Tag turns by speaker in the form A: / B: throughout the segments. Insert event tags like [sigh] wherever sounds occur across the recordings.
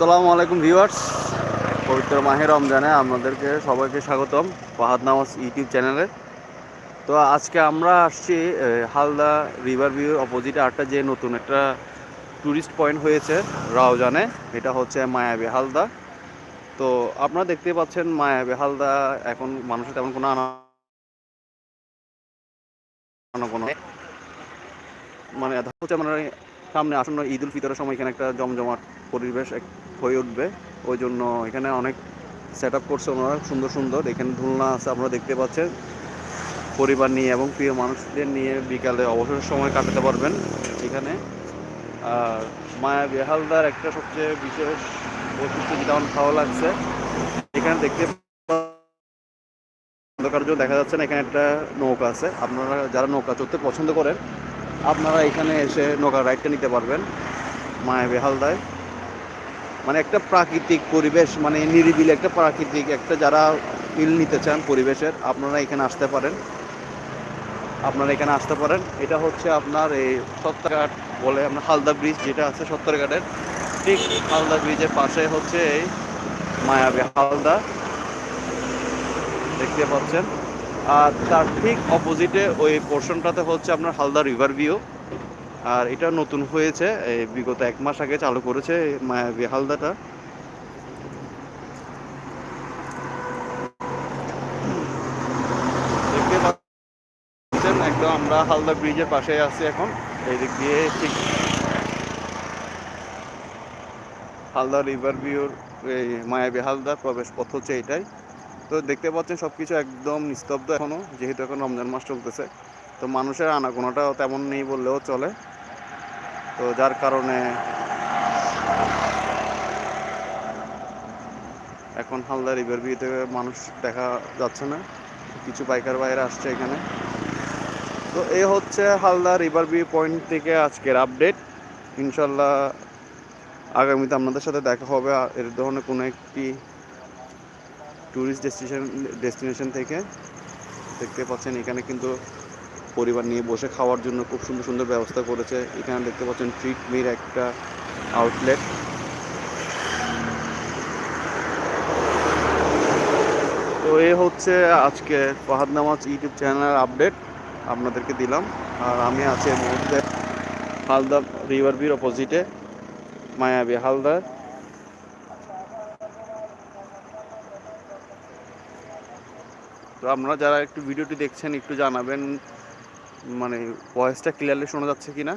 A: আসসালামু আলাইকুম ভিউয়ার্স। পবিত্র মাহে রমজানে আপনাদেরকে সবাইকে স্বাগতম ফাহাদ নামাজ ইউটিউব চ্যানেলে। তো আজকে আমরা আসছি হালদা রিভার ভিউর অপোজিটে আটটা যে নতুন একটা ট্যুরিস্ট পয়েন্ট হয়েছে রাওজানে এটা হচ্ছে মায়াবী হালদা। তো আপনারা দেখতে পাচ্ছেন মায়াবী হালদা এখন মানুষের তেমন কোনো আনা কোনো মানে হচ্ছে মানে সামনে আসন্ন ঈদ উল ফিতরের সময় এখানে একটা জমজমাট পরিবেশ এক- হয়ে উঠবে। ওই জন্য এখানে অনেক সেট আপ করছে ওনারা, সুন্দর সুন্দর। এখানে ধুলনা আছে, আপনারা দেখতে পাচ্ছেন। পরিবার নিয়ে এবং প্রিয় মানুষদের নিয়ে বিকালে অবসর সময় কাটাতে পারবেন এখানে। আর মায়া বেহালদার একটা সবচেয়ে বিশেষ বৈশিষ্ট্য যেটা আমার ভালো লাগছে। এখানে দেখতে অন্ধকার জন্য দেখা যাচ্ছে না, এখানে একটা নৌকা আছে। আপনারা যারা নৌকা চড়তে পছন্দ করেন, আপনারা এখানে এসে নৌকা রাইডটা নিতে পারবেন মায়া বেহালদায়। মানে একটা প্রাকৃতিক পরিবেশ মানে নিরিবিলি একটা প্রাকৃতিক একটা যারা ফিল নিতে চান পরিবেশের, আপনারা এখানে আসতে পারেন। আপনারা এখানে আসতে পারেন। এটা হচ্ছে আপনার এই সত্তরঘাট বলে আমরা হালদা ব্রিজ যেটা আছে সত্তরঘাটের, ঠিক হালদা ব্রিজের পাশে হচ্ছে এই মায়াবী হালদা। দেখতে পাচ্ছেন। আর তার ঠিক অপোজিটে ওই পোর্শনটাতে হচ্ছে আপনার হালদা রিভার ভিউ। আর এটা নতুন হয়েছে বিগত এক মাস আগে চালু করেছে মায়াবী হালদাটা দেখতে পাচ্ছেন একদম আমরা হালদা ব্রিজের পাশে আছি এখন। এই দিক দিয়ে ঠিক হালদা রিভার ভিউর এই মায়াবী হালদা প্রবেশ পথ হচ্ছে এটাই তো দেখতে পাচ্ছেন সব কিছু একদম নিস্তব্ধ এখনও, যেহেতু এখন রমজান মাস চলতেছে। তো মানুষের আনাগোনাটাও তেমন নেই বললেও চলে। তো যার কারণে এখন হালদা রিভার ভিউতে মানুষ দেখা যাচ্ছে না। কিছু বাইকার বাইরে আসছে এখানে। তো এই হচ্ছে হালদা রিভার ভিউ পয়েন্ট থেকে আজকের আপডেট। ইনশাল্লাহ আগামীতে আপনাদের সাথে দেখা হবে এর ধরনের কোনো একটি ট্যুরিস্ট ডেস্টিনেশন ডেস্টিনেশন থেকে। দেখতে পাচ্ছেন এখানে কিন্তু পরিবার নিয়ে বসে খাওয়ার জন্য খুব সুন্দর সুন্দর ব্যবস্থা করেছে। এখানে দেখতে পাচ্ছেন ট্রিট মির একটা আউটলেট তো এ হচ্ছে আজকে ফাহাদ নামাজ ইউটিউব চ্যানেলের আপডেট। আপনাদেরকে দিলাম। আর আমি আছি এই মুহূর্তে হালদা রিভার ভিউর অপোজিটে মায়াবি হালদা তো আপনারা যারা একটু ভিডিওটি দেখছেন, একটু জানাবেন মানে ভয়েসটা ক্লিয়ারলি শোনা যাচ্ছে কিনা।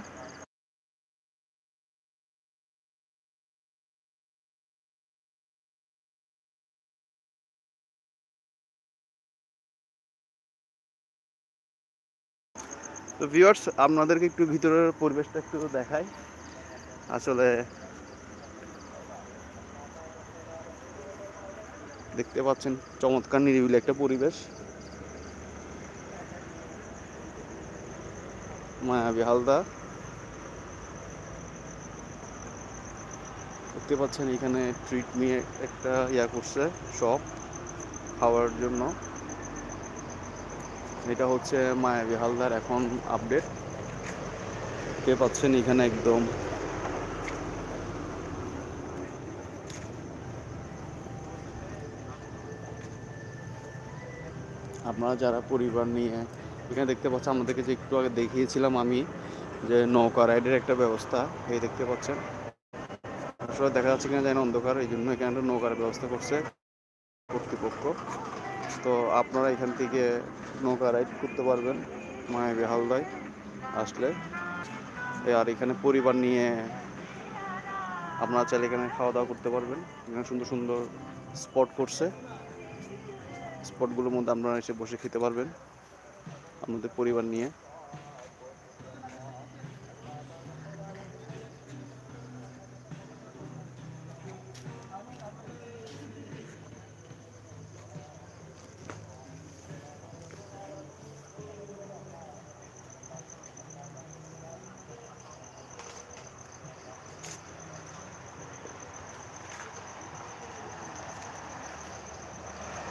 A: তো ভিউয়ার্স আপনাদেরকে একটু ভিতরের পরিবেশটা একটু দেখাই। আসলে দেখতে পাচ্ছেন, চমৎকার নিরিবিলি একটা পরিবেশ। মায়াবী হালদা। দেখতে পাচ্ছেন, এখানে ট্রিট নিয়ে একটা ইয়া করছে শপ খাওয়ার জন্য। এটা হচ্ছে মায়াবী হালদার এখন আপডেট দেখতে পাচ্ছেন এখানে একদম? আপনারা যারা পরিবার নিয়ে এখানে দেখতে পাচ্ছেন আমাদেরকে যে একটু আগে দেখিয়েছিলাম আমি যে নৌকা রাইডের একটা ব্যবস্থা, এই দেখতে পাচ্ছেন। আসলে দেখা যাচ্ছে কিনা জানি অন্ধকার, এই জন্য এখানে একটা নৌকার ব্যবস্থা করছে কর্তৃপক্ষ। তো আপনারা এখান থেকে নৌকা রাইড করতে পারবেন মায়াবী হালদায় আসলে। আর এখানে পরিবার নিয়ে আপনারা চাইলে এখানে খাওয়া দাওয়া করতে পারবেন। এখানে সুন্দর সুন্দর স্পট করছে। স্পটগুলোর মধ্যে আপনারা এসে বসে খেতে পারবেন, আপনাদের পরিবার নিয়ে।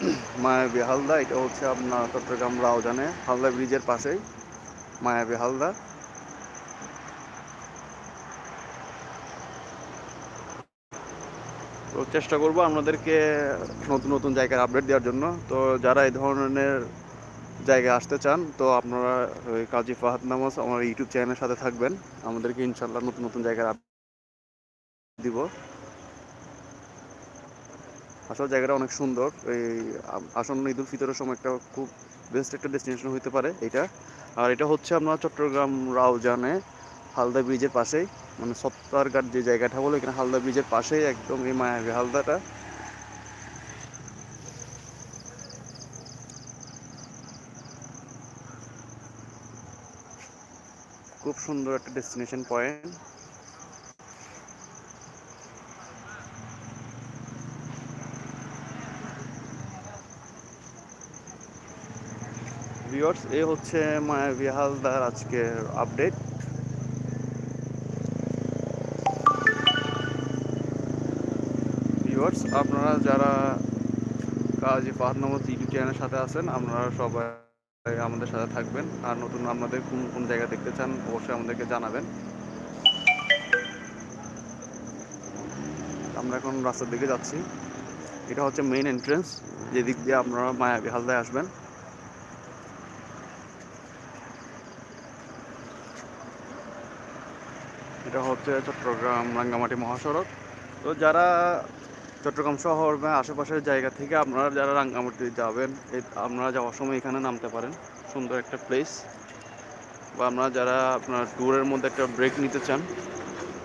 A: [clears throat] মায়াবী হালদা, এটা হচ্ছে আপনার চট্টগ্রাম রাউজানে হালদা ব্রিজের পাশেই। মায়াবী হালদা। তো চেষ্টা করব আপনাদেরকে নতুন নতুন জায়গার আপডেট দেওয়ার জন্য। তো যারা এই ধরনের জায়গায় আসতে চান, তো আপনারা ওই কাজী ফাহাদ নামাজ আমার ইউটিউব চ্যানেলের সাথে থাকবেন। আমাদেরকে ইনশাল্লাহ নতুন নতুন জায়গার আপডেট দিব। আসলে জায়গাটা অনেক সুন্দর। এই আসন্ন ঈদুল ফিতরের সময় একটা খুব বেস্ট একটা ডেস্টিনেশন হতে পারে এটা। আর এটা হচ্ছে আপনার চট্টগ্রাম রাউজানে হালদা ব্রিজের পাশেই। মানে সত্তারঘাট যে জায়গাটা বলে, এখানে হালদা ব্রিজের পাশেই একদম এই মায়াবী হালদাটা। খুব সুন্দর একটা ডেস্টিনেশন পয়েন্ট ভিউয়ার্স, এ হচ্ছে মায়াবী হালদার আজকের আপডেট। ভিউয়ার্স, আপনারা যারা কাজী ফাহাদ নামত ইউটিউব চ্যানেলের সাথে আছেন, আপনারা সবাই আমাদের সাথে থাকবেন। আর নতুন আপনাদের কোন কোন জায়গা দেখতে চান, অবশ্যই আমাদেরকে জানাবেন। আমরা এখন রাস্তার দিকে যাচ্ছি। এটা হচ্ছে মেইন এন্ট্রেন্স যেদিক দিয়ে আপনারা মায়াবী হালদায় আসবেন। এটা হচ্ছে চট্টগ্রাম রাঙ্গামাটি মহাসড়ক। তো যারা চট্টগ্রাম শহর বা আশেপাশের জায়গা থেকে আপনারা যারা রাঙ্গামাটি যাবেন আপনারা যাওয়ার সময় এখানে নামতে পারেন। সুন্দর একটা প্লেস বা আপনারা যারা আপনার ট্যুরের মধ্যে একটা ব্রেক নিতে চান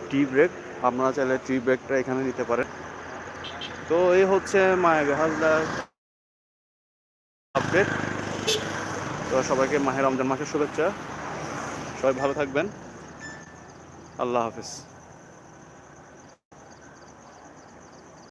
A: টি ব্রেক আপনারা চাইলে টি ব্রেকটা এখানে নিতে পারেন। তো এই হচ্ছে মায়াবী হালদার আপডেট তো সবাইকে মাহের রমজান মাসের শুভেচ্ছা। সবাই ভালো থাকবেন। আল্লাহ হাফিজ।